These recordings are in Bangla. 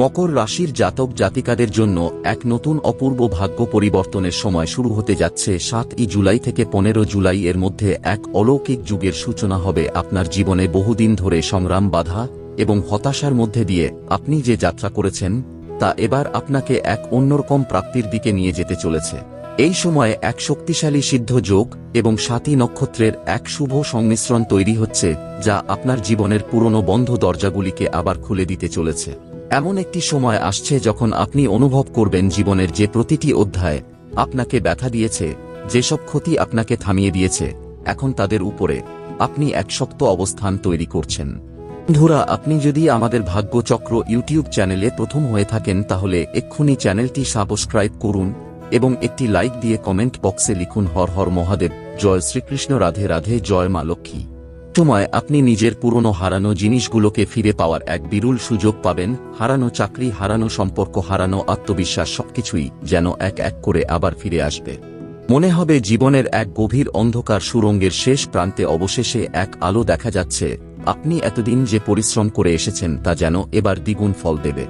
মকর রাশির জাতক জাতিকাদের জন্য এক নতুন অপূর্ব ভাগ্য পরিবর্তনের সময় শুরু হতে যাচ্ছে সাত ই জুলাই থেকে পনেরো জুলাই এর মধ্যে এক অলৌকিক যুগের সূচনা হবে আপনার জীবনে বহুদিন ধরে সংগ্রাম বাধা এবং হতাশার মধ্যে দিয়ে আপনি যে যাত্রা করেছেন, তা এবার আপনাকে এক অন্যরকম প্রাপ্তির দিকে নিয়ে যেতে চলেছে। এই সময়ে এক শক্তিশালী সিদ্ধ যোগ এবং সাতী নক্ষত্রের এক শুভ সংমিশ্রণ তৈরি হচ্ছে, যা আপনার জীবনের পুরনো বন্ধ দরজাগুলিকে আবার খুলে দিতে চলেছে। এমন একটি সময় আসছে যখন আপনি অনুভব করবেন জীবনের যে প্রতিটি অধ্যায় আপনাকে ব্যথা দিয়েছে যেসব ক্ষতি আপনাকে থামিয়ে দিয়েছে, এখন তাদের উপরে আপনি এক শক্ত অবস্থান তৈরি করছেন। বন্ধুরা, আপনি যদি আমাদের ভাগ্যচক্র ইউটিউব চ্যানেলে প্রথম হয়ে থাকেন, তাহলে এক্ষুনি চ্যানেলটি সাবস্ক্রাইব করুন এবং একটি লাইক দিয়ে কমেন্ট বক্সে লিখুন, হর হর মহাদেব, জয় শ্রীকৃষ্ণ, রাধে রাধে, জয় মা লক্ষ্মী। সময় আপনি নিজের পুরনো হারানো জিনিসগুলোকে ফিরে পাওয়ার এক বিরল সুযোগ পাবেন, হারানো চাকরি, হারানো সম্পর্ক, হারানো আত্মবিশ্বাস, সবকিছুই যেন এক এক করে আবার ফিরে আসবে। মনে হবে জীবনের এক গভীর অন্ধকার সুরঙ্গের শেষ প্রান্তে অবশেষে এক আলো দেখা যাচ্ছে। আপনি এতদিন যে পরিশ্রম করে এসেছেন তা যেন এবার দ্বিগুণ ফল দেবে।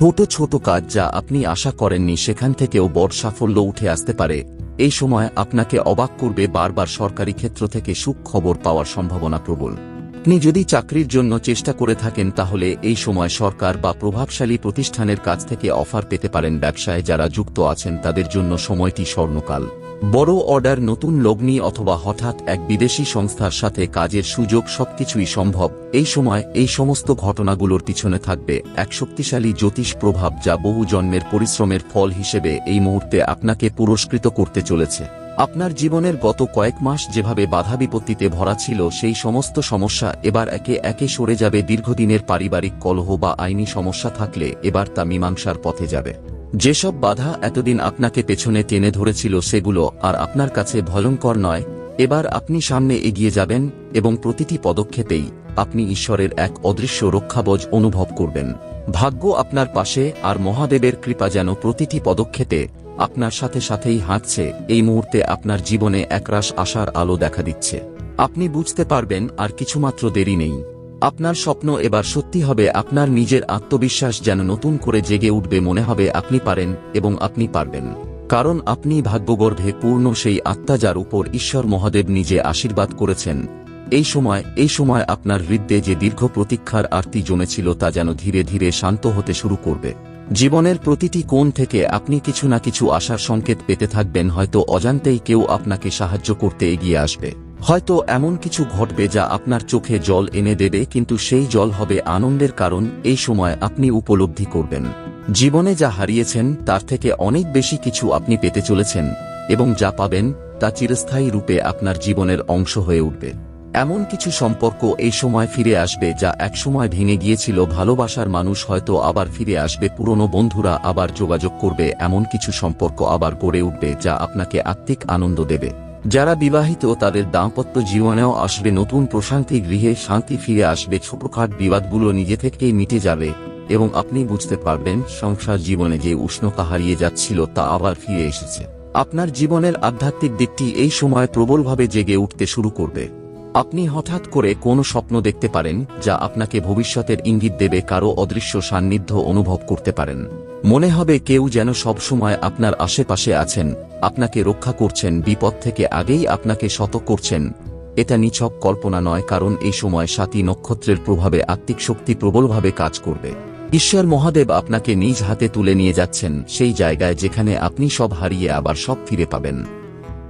ছোট ছোট কাজ যা আপনি আশা করেননি সেখান থেকেও বড় সাফল্য উঠে আসতে পারে। এই সময় আপনাকে অবাক করবে বারবার সরকারি ক্ষেত্র থেকে সুখ খবর পাওয়ার সম্ভাবনা প্রবল। আপনি যদি চাকরির জন্য চেষ্টা করে থাকেন, তাহলে এই সময় সরকার বা প্রভাবশালী প্রতিষ্ঠানের কাছ থেকে অফার পেতে পারেন ব্যবসায় যারা যুক্ত আছেন, তাদের জন্য সময়টি স্বর্ণকাল। বড় অর্ডার, নতুন লগ্নি অথবা হঠাৎ এক বিদেশি সংস্থার সাথে কাজের সুযোগ সবকিছুই সম্ভব। এই সময় এই সমস্ত ঘটনাগুলোর পিছনে থাকবে এক শক্তিশালী জ্যোতিষ প্রভাব যা বহু জন্মের পরিশ্রমের ফল হিসেবে এই মুহূর্তে আপনাকে পুরস্কৃত করতে চলেছে। আপনার জীবনের গত কয়েক মাস যেভাবে বাধা বিপত্তিতে ভরা ছিল, সেই সমস্ত সমস্যা এবার একে একে সরে যাবে। দীর্ঘদিনের পারিবারিক কলহ বা আইনি সমস্যা থাকলে এবার তা মীমাংসার পথে যাবে। যেসব বাধা এতদিন আপনাকে পেছনে টেনে ধরেছিল সেগুলো আর আপনার কাছে ভয়ঙ্কর নয়, এবার আপনি সামনে এগিয়ে যাবেন এবং প্রতিটি পদক্ষেপেই আপনি ঈশ্বরের এক অদৃশ্য রক্ষাবজ অনুভব করবেন। ভাগ্য আপনার পাশে আর মহাদেবের কৃপা যেন প্রতিটি পদক্ষেপে আপনার সাথে সাথেই হাঁটছে, এই মুহূর্তে আপনার জীবনে একরাশ আশার আলো দেখা দিচ্ছে। আপনি বুঝতে পারবেন আর কিছুমাত্র দেরি নেই। আপনার স্বপ্ন এবার সত্যি হবে, আপনার নিজের আত্মবিশ্বাস যেন নতুন করে জেগে উঠবে মনে হবে আপনি পারেন এবং আপনি পারবেন। কারণ আপনি ভাগ্যগর্ভে পূর্ণ সেই আত্মা যার উপর ঈশ্বর মহাদেব নিজে আশীর্বাদ করেছেন। এই সময় এই সময় আপনার হৃদয়ে যে দীর্ঘ প্রতীক্ষার আরতি জমেছিল তা যেন ধীরে ধীরে শান্ত হতে শুরু করবে। জীবনের প্রতিটি কোণ থেকে আপনি কিছু না কিছু আশার সংকেত পেতে থাকবেন, হয়তো অজান্তেই কেউ আপনাকে সাহায্য করতে এগিয়ে আসবে। হয়তো এমন কিছু ঘটবে যা আপনার চোখে জল এনে দেবে, কিন্তু সেই জল হবে আনন্দের কারণ, এই সময় আপনি উপলব্ধি করবেন। জীবনে যা হারিয়েছেন, তার থেকে অনেক বেশি কিছু আপনি পেতে চলেছেন, এবং যা পাবেন, তা চিরস্থায়ী রূপে আপনার জীবনের অংশ হয়ে উঠবে। এমন কিছু সম্পর্ক এই সময় ফিরে আসবে যা একসময় ভেঙে গিয়েছিল, ভালোবাসার মানুষ হয়তো আবার ফিরে আসবে, পুরনো বন্ধুরা আবার যোগাযোগ করবে, এমন কিছু সম্পর্ক আবার গড়ে উঠবে যা আপনাকে আত্মিক আনন্দ দেবে। যারা বিবাহিত তাদের দাম্পত্য জীবনেও আসবে নতুন প্রশান্তি গৃহে শান্তি ফিরে আসবে, ছোটখাট বিবাদগুলো নিজে থেকেই মিটে যাবে এবং আপনি বুঝতে পারবেন সংসার জীবনে যে উষ্ণতা হারিয়ে যাচ্ছিল তা আবার ফিরে এসেছে। আপনার জীবনের আধ্যাত্মিক দিকটি এই সময় প্রবলভাবে জেগে উঠতে শুরু করবে। আপনি হঠাৎ করে কোনো স্বপ্ন দেখতে পারেন যা আপনাকে ভবিষ্যতের ইঙ্গিত দেবে কারও অদৃশ্য সান্নিধ্য অনুভব করতে পারেন। মনে হবে কেউ যেন সবসময় আপনার আশেপাশে আছেন আপনাকে রক্ষা করছেন, বিপদ থেকে আগেই আপনাকে শত করছেন। এটা নিছক কল্পনা নয়, কারণ এই সময় সাতী নক্ষত্রের প্রভাবে আত্মিক শক্তি প্রবলভাবে কাজ করবে। ঈশ্বর মহাদেব আপনাকে নিজ হাতে তুলে নিয়ে যাচ্ছেন, সেই জায়গায় যেখানে আপনি সব হারিয়ে আবার সব ফিরে পাবেন।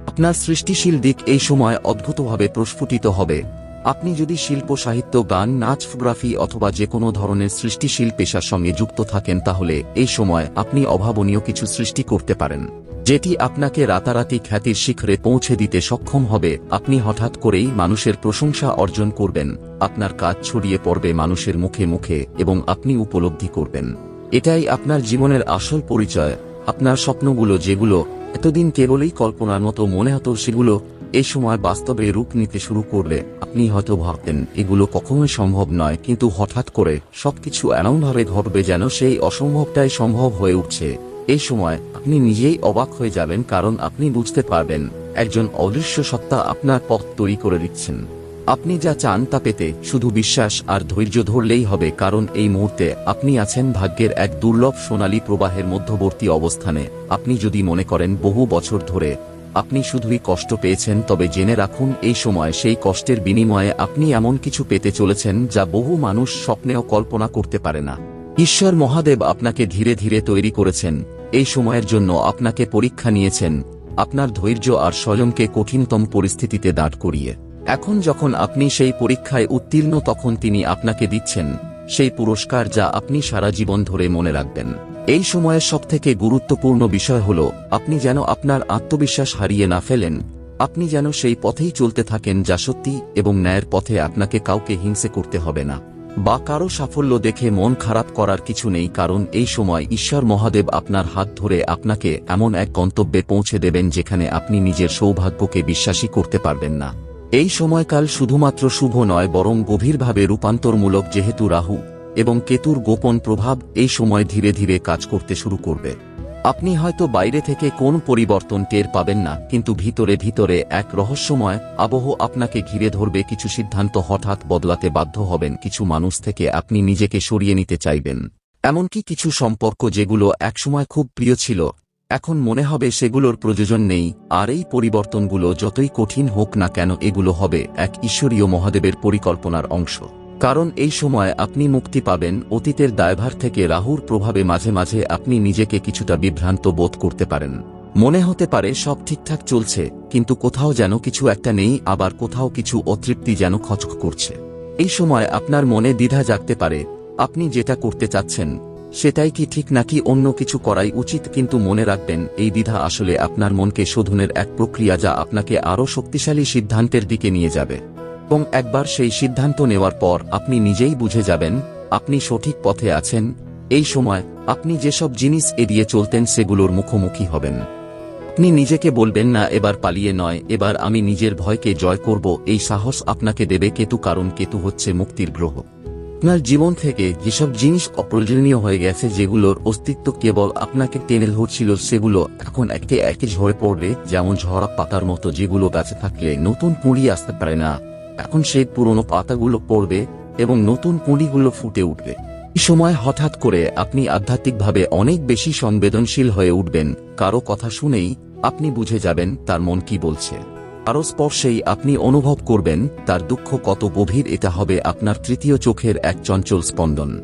আপনার সৃষ্টিশীল দিক এই সময় অদ্ভুতভাবে প্রস্ফুটিত হবে। আপনি যদি শিল্প, সাহিত্য, গান, নাচ, ফটোগ্রাফি অথবা যে কোনো ধরনের সৃষ্টিশীল পেশার সঙ্গে যুক্ত থাকেন, তাহলে এই সময় আপনি অভাবনীয় কিছু সৃষ্টি করতে পারেন। যেটি আপনাকে রাতারাতি খ্যাতির শিখরে পৌঁছে দিতে সক্ষম হবে, আপনি হঠাৎ করেই মানুষের প্রশংসা অর্জন করবেন, আপনার কাজ ছড়িয়ে পড়বে মানুষের মুখে মুখে এবং আপনি উপলব্ধি করবেন। এটাই আপনার জীবনের আসল পরিচয়, আপনার স্বপ্নগুলো যেগুলো এতদিন কেবলই কল্পনার মতো মনে হতো সেগুলো এই সময় বাস্তবে রূপ নিতে শুরু করলে, আপনি হয়তো ভাবতেন, এগুলো কখনোই সম্ভব নয়, কিন্তু হঠাৎ করে সবকিছু এমনভাবে ঘটবে যেন সেই অসম্ভবটাই সম্ভব হয়ে উঠছে। এই সময় আপনি নিজেই অবাক হয়ে যাবেন কারণ আপনি বুঝতে পারবেন, একজন অদৃশ্য সত্তা আপনার পথ তৈরি করে দিচ্ছেন। আপনি যা চান তা পেতে শুধু বিশ্বাস আর ধৈর্য ধরলেই হবে কারণ এই মুহূর্তে আপনি আছেন ভাগ্যের এক দুর্লভ সোনালী প্রবাহের মধ্যবর্তী অবস্থানে। আপনি যদি মনে করেন বহু বছর ধরে আপনি শুধুই কষ্ট পেয়েছেন, তবে জেনে রাখুন এই সময় সেই কষ্টের বিনিময়ে আপনি এমন কিছু পেতে চলেছেন যা বহু মানুষ স্বপ্নেও কল্পনা করতে পারে না। ঈশ্বর মহাদেব আপনাকে ধীরে ধীরে তৈরি করেছেন। এই সময়ের জন্য আপনাকে পরীক্ষা নিয়েছেন। আপনার ধৈর্য আর স্বয়ংকে কঠিনতম পরিস্থিতিতে দাঁড় করিয়ে। এখন যখন আপনি সেই পরীক্ষায় উত্তীর্ণ, তখন তিনি আপনাকে দিচ্ছেন সেই পুরস্কার যা আপনি সারা জীবন ধরে মনে রাখবেন। এই সময়ের সবথেকে গুরুত্বপূর্ণ বিষয় হল, আপনি যেন আপনার আত্মবিশ্বাস হারিয়ে না ফেলেন। আপনি যেন সেই পথেই চলতে থাকেন যা সত্যি এবং ন্যায়ের পথে আপনাকে কাউকে হিংসে করতে হবে না। বা কারও সাফল্য দেখে মন খারাপ করার কিছু নেই কারণ এই সময় ঈশ্বর মহাদেব আপনার হাত ধরে আপনাকে এমন এক গন্তব্যে পৌঁছে দেবেন যেখানে আপনি নিজের সৌভাগ্যকে বিশ্বাসী করতে পারবেন না। এই সময়কাল শুধুমাত্র শুভ নয়, বরং গভীরভাবে রূপান্তরমূলক যেহেতু রাহু এবং কেতুর গোপন প্রভাব এই সময় ধীরে ধীরে কাজ করতে শুরু করবে। আপনি হয়তো বাইরে থেকে কোন পরিবর্তন টের পাবেন না, কিন্তু ভিতরে ভিতরে এক রহস্যময় আবহ আপনাকে ঘিরে ধরবে কিছু সিদ্ধান্ত হঠাৎ বদলাতে বাধ্য হবেন, কিছু মানুষ থেকে আপনি নিজেকে সরিয়ে নিতে চাইবেন। এমনকি কিছু সম্পর্ক যেগুলো একসময় খুব প্রিয় ছিল, এখন মনে হবে সেগুলোর প্রয়োজন নেই, আর এই পরিবর্তনগুলো যতই কঠিন হোক না কেন এগুলো হবে এক ঈশ্বরীয় মহাদেবের পরিকল্পনার অংশ। কারণ এই সময় আপনি মুক্তি পাবেন, অতীতের দায়ভার থেকে রাহুর প্রভাবে মাঝে মাঝে আপনি নিজেকে কিছুটা বিভ্রান্ত বোধ করতে পারেন। মনে হতে পারে সব ঠিকঠাক চলছে, কিন্তু কোথাও যেন কিছু একটা নেই, আবার কোথাও কিছু অতৃপ্তি যেন খচক করছে। এই সময় আপনার মনে দ্বিধা জাগতে পারে, আপনি যেটা করতে চাচ্ছেন, সেটাই কি ঠিক নাকি অন্য কিছু করাই উচিত, কিন্তু মনে রাখবেন, এই দ্বিধা আসলে আপনার মনকে শোধনের এক প্রক্রিয়া যা আপনাকে আরও শক্তিশালী সিদ্ধান্তের দিকে নিয়ে যাবে। এবং একবার সেই সিদ্ধান্ত নেওয়ার পর আপনি নিজেই বুঝে যাবেন, আপনি সঠিক পথে আছেন, এই সময় আপনি যেসব জিনিস এড়িয়ে চলতেন সেগুলোর মুখোমুখি হবেন। আপনি নিজেকে বলবেন, না, এবার পালিয়ে নয়, এবার আমি নিজের ভয়কে জয় করব, এই সাহস আপনাকে দেবে কেতু, কারণ কেতু হচ্ছে মুক্তির গ্রহ। আপনার জীবন থেকে যেসব জিনিস অপ্রয়োজনীয় হয়ে গেছে, যেগুলোর অস্তিত্ব কেবল আপনাকে টেনে ধরছিল, সেগুলো এখন একে একে ঝরে পড়বে, যেমন ঝরা পাতার মতো, যেগুলো গাছে থাকলে নতুন পুঁড়ি আসতে পারে না। এখন সেই পুরনো পাতাগুলো পড়বে এবং নতুন পুঁড়িগুলো ফুটে উঠবে। এই সময় হঠাৎ করে আপনি আধ্যাত্মিকভাবে অনেক বেশি সংবেদনশীল হয়ে উঠবেন। কারও কথা শুনেই আপনি বুঝে যাবেন তার মন কি বলছে। আরও স্পর্শেই আপনি অনুভব করবেন তার দুঃখ কত গভীর এটা হবে আপনার তৃতীয় চোখের এক চঞ্চল স্পন্দন।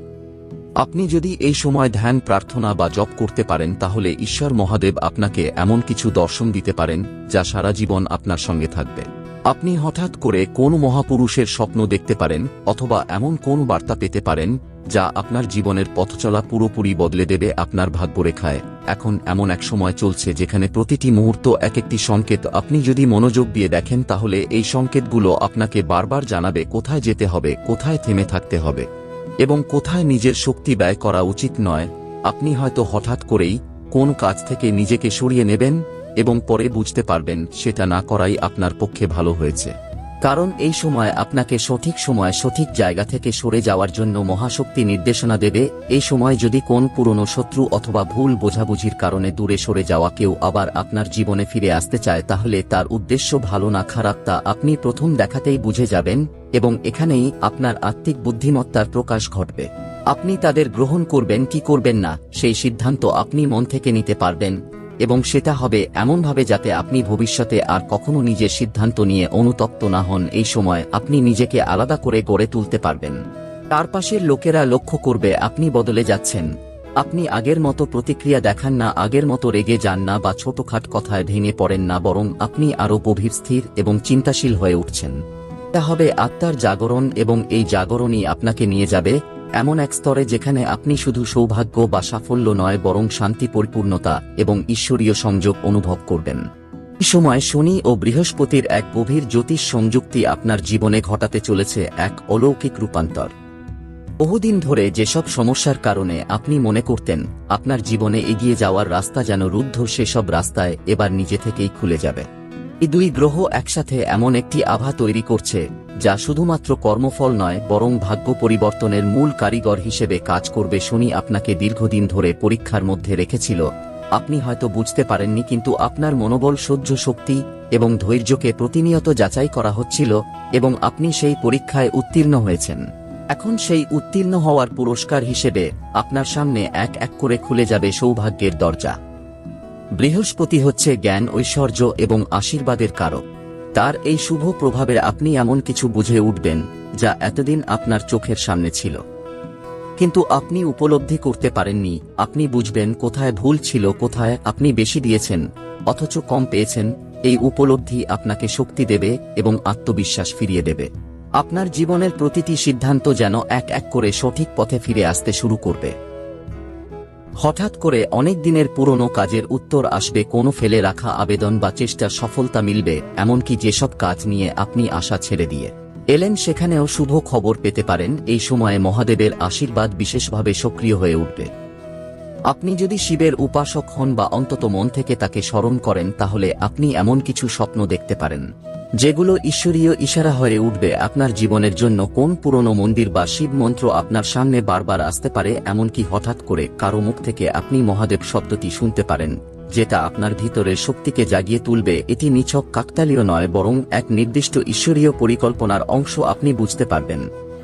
আপনি যদি এই সময় ধ্যান, প্রার্থনা বা জপ করতে পারেন, তাহলে ঈশ্বর মহাদেব আপনাকে এমন কিছু দর্শন দিতে পারেন যা সারা জীবন আপনার সঙ্গে থাকবে। আপনি হঠাৎ করে কোন মহাপুরুষের স্বপ্ন দেখতে পারেন অথবা এমন কোন বার্তা পেতে পারেন যা আপনার জীবনের পথচলা পুরোপুরি বদলে দেবে আপনার ভাগ্যরেখায়? এখন এমন এক সময় চলছে যেখানে প্রতিটি মুহূর্ত এক একটি সংকেত। আপনি যদি মনোযোগ দিয়ে দেখেন তাহলে এই সংকেতগুলো আপনাকে বারবার জানাবে কোথায় যেতে হবে, কোথায় থেমে থাকতে হবে এবং কোথায় নিজের শক্তি ব্যয় করা উচিত নয়। আপনি হয়তো হঠাৎ করেই কোন কাজ থেকে নিজেকে সরিয়ে নেবেন এবং পরে বুঝতে পারবেন সেটা না করাই আপনার পক্ষে ভালো হয়েছে। কারণ এই সময় আপনাকে সঠিক সময় সঠিক জায়গা থেকে সরে যাওয়ার জন্য মহাশক্তি নির্দেশনা দেবে, এই সময় যদি কোন পুরনো শত্রু অথবা ভুল বোঝাবুঝির কারণে দূরে সরে যাওয়া কেউ আবার আপনার জীবনে ফিরে আসতে চায়, তাহলে তার উদ্দেশ্য ভালো না খারাপ তা আপনি প্রথম দেখাতেই বুঝে যাবেন এবং এখানেই আপনার আত্মিক বুদ্ধিমত্তার প্রকাশ ঘটবে। আপনি তাদের গ্রহণ করবেন কি করবেন না, সেই সিদ্ধান্ত আপনি মন থেকে নিতে পারবেন। এবং সেটা হবে এমনভাবে যাতে আপনি ভবিষ্যতে আর কখনো নিজের সিদ্ধান্ত নিয়ে অনুতপ্ত না হন এই সময় আপনি নিজেকে আলাদা করে গড়ে তুলতে পারবেন। চারপাশের লোকেরা লক্ষ্য করবে আপনি বদলে যাচ্ছেন। আপনি আগের মতো প্রতিক্রিয়া দেখান না, আগের মতো রেগে যান না বা ছোটখাট কথায় ভেঙে পড়েন না, বরং আপনি আরও গভীর, স্থির এবং চিন্তাশীল হয়ে উঠছেন। এটা হবে আত্মার জাগরণ এবং এই জাগরণই আপনাকে নিয়ে যাবে এমন এক স্তরে যেখানে আপনি শুধু সৌভাগ্য বা সাফল্য নয়, বরং শান্তি, পরিপূর্ণতা এবং ঈশ্বরীয় সংযোগ অনুভব করবেন। সময় শনি ও বৃহস্পতির এক গভীর জ্যোতিষ সংযুক্তি আপনার জীবনে ঘটাতে চলেছে এক অলৌকিক রূপান্তর। বহুদিন ধরে যেসব সমস্যার কারণে আপনি মনে করতেন, আপনার জীবনে এগিয়ে যাওয়ার রাস্তা যেন রুদ্ধ, সেসব রাস্তায় এবার নিজে থেকেই খুলে যাবে। এই দুই গ্রহ একসাথে এমন একটি আভা তৈরি করছে, যা শুধুমাত্র কর্মফল নয়, বরং ভাগ্য পরিবর্তনের মূল কারিগর হিসেবে কাজ করবে শনি আপনাকে দীর্ঘদিন ধরে পরীক্ষার মধ্যে রেখেছিল। আপনি হয়তো বুঝতে পারেননি, কিন্তু আপনার মনোবল সহ্য শক্তি এবং ধৈর্যকে প্রতিনিয়ত যাচাই করা হচ্ছিল এবং আপনি সেই পরীক্ষায় উত্তীর্ণ হয়েছেন। এখন সেই উত্তীর্ণ হওয়ার পুরস্কার হিসেবে আপনার সামনে এক এক করে খুলে যাবে সৌভাগ্যের দরজা। বৃহস্পতি হচ্ছে জ্ঞান, ঐশ্বর্য এবং আশীর্বাদের কারক। তার এই শুভ প্রভাবে আপনি এমন কিছু বুঝে উঠবেন, যা এতদিন আপনার চোখের সামনে ছিল। কিন্তু আপনি উপলব্ধি করতে পারেননি, আপনি বুঝবেন কোথায় ভুল ছিল, কোথায় আপনি বেশি দিয়েছেন, অথচ কম পেয়েছেন, এই উপলব্ধি আপনাকে শক্তি দেবে এবং আত্মবিশ্বাস ফিরিয়ে দেবে। আপনার জীবনের প্রতিটি সিদ্ধান্ত যেন এক এক করে সঠিক পথে ফিরে আসতে শুরু করবে। হঠাৎ করে অনেক দিনের পুরনো কাজের উত্তর আসবে, কোনো ফেলে রাখা আবেদন বা চেষ্টার সফলতা মিলবে, এমনকি যেসব কাজ নিয়ে আপনি আশা ছেড়ে দিয়ে। এলেন সেখানেও শুভ খবর পেতে পারেন, এই সময়ে মহাদেবের আশীর্বাদ বিশেষভাবে সক্রিয় হয়ে উঠবে। আপনি যদি শিবের উপাসক হন বা অন্তত মন থেকে তাকে স্মরণ করেন, তাহলে আপনি এমন কিছু স্বপ্ন দেখতে পারেন। যেগুলো ঈশ্বরীয় ইশারা হয়ে উঠবে আপনার জীবনের জন্য কোন পুরনো মন্দির বা শিব মন্ত্র আপনার সামনে বারবার আসতে পারে এমনকি হঠাৎ করে কারও মুখ থেকে আপনি মহাদেব শব্দটি শুনতে পারেন, যেটা আপনার ভিতরের শক্তিকে জাগিয়ে তুলবে। এটি নিছক কাকতালীয় নয়, বরং এক নির্দিষ্ট ঈশ্বরীয় পরিকল্পনার অংশ আপনি বুঝতে পারবেন।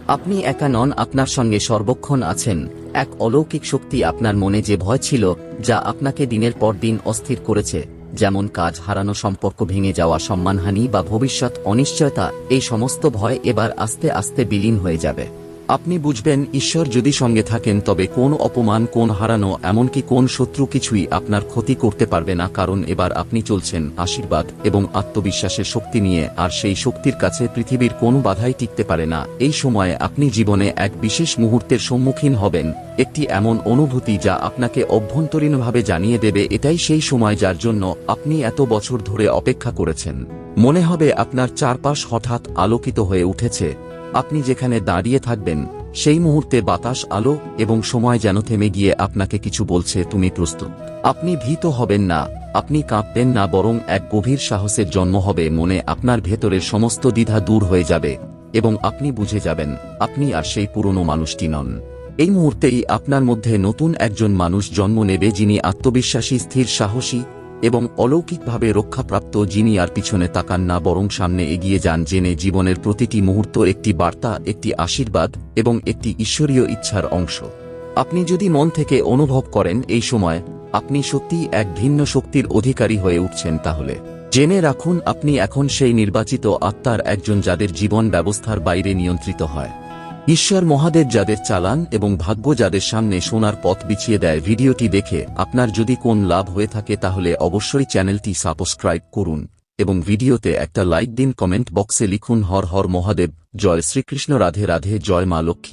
আপনি একা নন, আপনার সঙ্গে সর্বক্ষণ আছেন। এক অলৌকিক শক্তি আপনার মনে যে ভয় ছিল, যা আপনাকে দিনের পর দিন অস্থির করেছে। যেমন কাজ হারানো, সম্পর্ক ভেঙে যাওয়া, সম্মানহানি বা ভবিষ্যৎ অনিশ্চয়তা, এই সমস্ত ভয় এবার আস্তে আস্তে বিলীন হয়ে যাবে। আপনি বুঝবেন, ঈশ্বর যদি সঙ্গে থাকেন, তবে কোন অপমান, কোন হারানো, এমনকি কোন শত্রু কিছুই আপনার ক্ষতি করতে পারবে না, কারণ এবার আপনি চলছেন আশীর্বাদ এবং আত্মবিশ্বাসের শক্তি নিয়ে, আর সেই শক্তির কাছে পৃথিবীর কোনো বাধাই টিকতে পারে না। এই সময়ে আপনি জীবনে এক বিশেষ মুহূর্তের সম্মুখীন হবেন, একটি এমন অনুভূতি যা আপনাকে অভ্যন্তরীণভাবে জানিয়ে দেবে, এটাই সেই সময় যার জন্য আপনি এত বছর ধরে অপেক্ষা করেছেন। মনে হবে আপনার চারপাশ হঠাৎ আলোকিত হয়ে উঠেছে আপনি যেখানে দাঁড়িয়ে থাকবেন, সেই মুহূর্তে বাতাস, আলো এবং সময় যেন থেমে গিয়ে আপনাকে কিছু বলছে, তুমি প্রস্তুত। আপনি ভীত হবেন না, আপনি কাঁপবেন না, বরং এক গভীর সাহসের জন্ম হবে মনে আপনার ভেতরের সমস্ত দ্বিধা দূর হয়ে যাবে এবং আপনি বুঝে যাবেন, আপনি আর সেই পুরনো মানুষটি নন। এই মুহূর্তেই আপনার মধ্যে নতুন একজন মানুষ জন্ম নেবে যিনি আত্মবিশ্বাসী, স্থির, সাহসী এবং অলৌকিকভাবে রক্ষাপ্রাপ্ত যিনি আর পিছনে তাকান না, বরং সামনে এগিয়ে যান, জেনে জীবনের প্রতিটি মুহূর্ত একটি বার্তা, একটি আশীর্বাদ এবং একটি ঈশ্বরীয় ইচ্ছার অংশ। আপনি যদি মন থেকে অনুভব করেন এই সময়, আপনি সত্যিই এক ভিন্ন শক্তির অধিকারী হয়ে উঠছেন তাহলে। জেনে রাখুন, আপনি এখন সেই নির্বাচিত আত্মার একজন যাদের জীবন ব্যবস্থার বাইরে নিয়ন্ত্রিত হয়। ঈশ্বর মহাদেব যাদের চালান এবং ভাগ্য যাদের সামনে সোনার পথ বিছিয়ে দেয় ভিডিওটি দেখে আপনার যদি কোন লাভ হয়ে থাকে তাহলে অবশ্যই চ্যানেলটি সাবস্ক্রাইব করুন এবং ভিডিওতে একটা লাইক দিন কমেন্ট বক্সে লিখুন হর হর মহাদেব, জয় শ্রীকৃষ্ণ, রাধে রাধে, জয় মা লক্ষ্মী।